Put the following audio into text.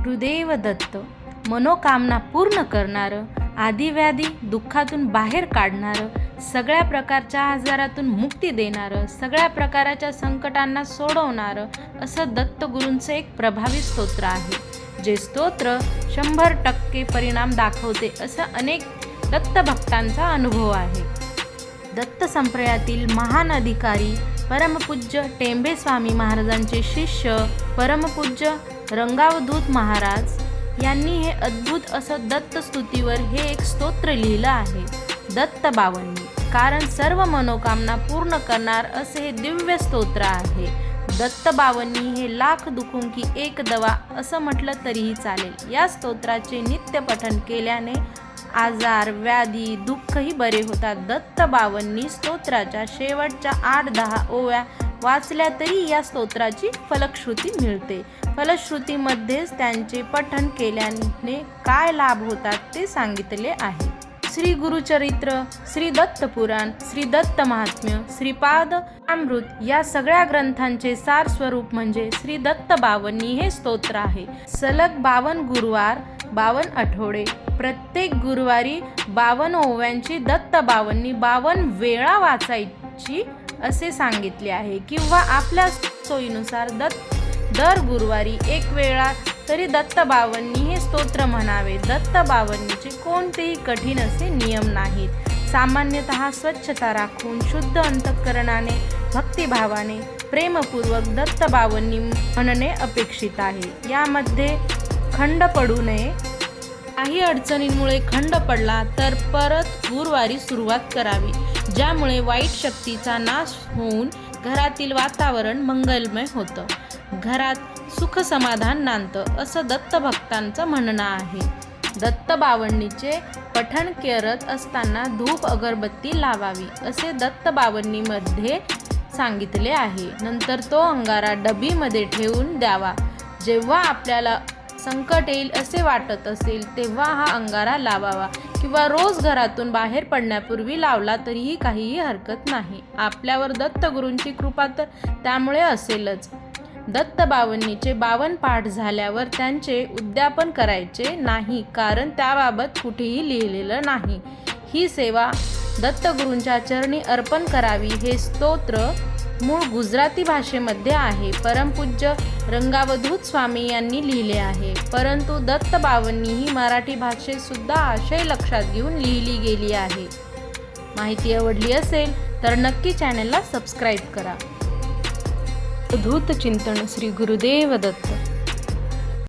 हृदयव दत्त मनोकामना पूर्ण करणारं आधीव्याधी दुःखातून बाहेर काढणारं सगळ्या प्रकारच्या आजारातून मुक्ती देणारं सगळ्या प्रकाराच्या संकटांना सोडवणारं असं दत्तगुरूंचं एक प्रभावी स्तोत्र आहे. जे स्तोत्र शंभर टक्के परिणाम दाखवते असं अनेक दत्तभक्तांचा अनुभव आहे. दत्त संप्रयातील महान अधिकारी परमपूज्य टेंबे स्वामी महाराजांचे शिष्य परमपूज्य रंगावधूत महाराज यांनी हे अद्भुत असं दत्तस्तुतीवर हे एक स्तोत्र लिहिलं आहे. दत्त बावन्नी कारण सर्व मनोकामना पूर्ण करणार असे हे दिव्य स्तोत्र आहे. दत्त बावन्नी हे लाख दुखून की एक दवा असं म्हटलं तरीही चालेल. या स्तोत्राचे नित्य पठन केल्याने आजार व्याधी दुःखही बरे होतात. दत्त बावन्नी स्तोत्राच्या शेवटच्या आठ दहा ओव्या वाचल्या तरी या स्तोत्राची फलश्रुती मिळते. फलश्रुतीमध्येच त्यांचे पठन केल्याने काय लाभ होतात ते सांगितले आहे. श्री गुरुचरित्र श्री दत्त पुराण श्री दत्त महात्म्य श्रीपाद अमृत या सगळ्या ग्रंथांचे सार स्वरूप म्हणजे श्री दत्त बावन्नी हे स्तोत्र आहे. सलग बावन गुरुवार बावन आठवडे. प्रत्येक गुरुवारी बावन ओव्यांची दत्त बावन्नी बावन वेळा वाचायची असे सांगितले आहे किंवा आपल्या सोयीनुसार दत्त दर गुरुवारी एक वेळा तरी दत्तबावनी हे स्तोत्र म्हणावे. दत्तबावनीचे कोणतेही कठीण असे नियम नाहीत. सामान्यतः स्वच्छता राखून शुद्ध अंतःकरणाने भक्तिभावाने प्रेमपूर्वक दत्तबावनी म्हणणे अपेक्षित आहे. यामध्ये खंड पडू नये. काही अडचणींमुळे खंड पडला तर परत गुरुवारी सुरुवात करावी. ज्यामुळे वाईट शक्तीचा नाश होऊन घरातील वातावरण मंगलमय होतं. घरात सुख समाधान नांदतं असं दत्तभक्तांचं म्हणणं आहे. दत्त पठण करत असताना धूप अगरबत्ती लावावी असे दत्तबावणीमध्ये सांगितले आहे. नंतर तो अंगारा डबीमध्ये ठेवून द्यावा. जेव्हा आपल्याला संकट येईल असे वाटत असेल तेव्हा हा अंगारा लावावा. किंवा रोज घरातून बाहेर पडण्यापूर्वी लावला तरीही काहीही हरकत नाही. आपल्यावर दत्तगुरूंची कृपा तर त्यामुळे असेलच. दत्त बावन्नीचे बावन पाठ झाल्यावर त्यांचे उद्यापन करायचे नाही कारण त्याबाबत कुठेही लिहिलेलं नाही. ही सेवा दत्तगुरूंच्या चरणी अर्पण करावी हे स्तोत्र मूळ गुजराती भाषेमध्ये आहे. परमपूज्य रंगावधूत स्वामी यांनी लिहिले आहे. परंतु दत्त बावनी ही मराठी भाषेतसुद्धा आशय लक्षात घेऊन लिहिली गेली आहे. माहिती आवडली असेल तर नक्की चॅनलला सबस्क्राईब करा. धूत चिंतन श्री गुरुदेव दत्त.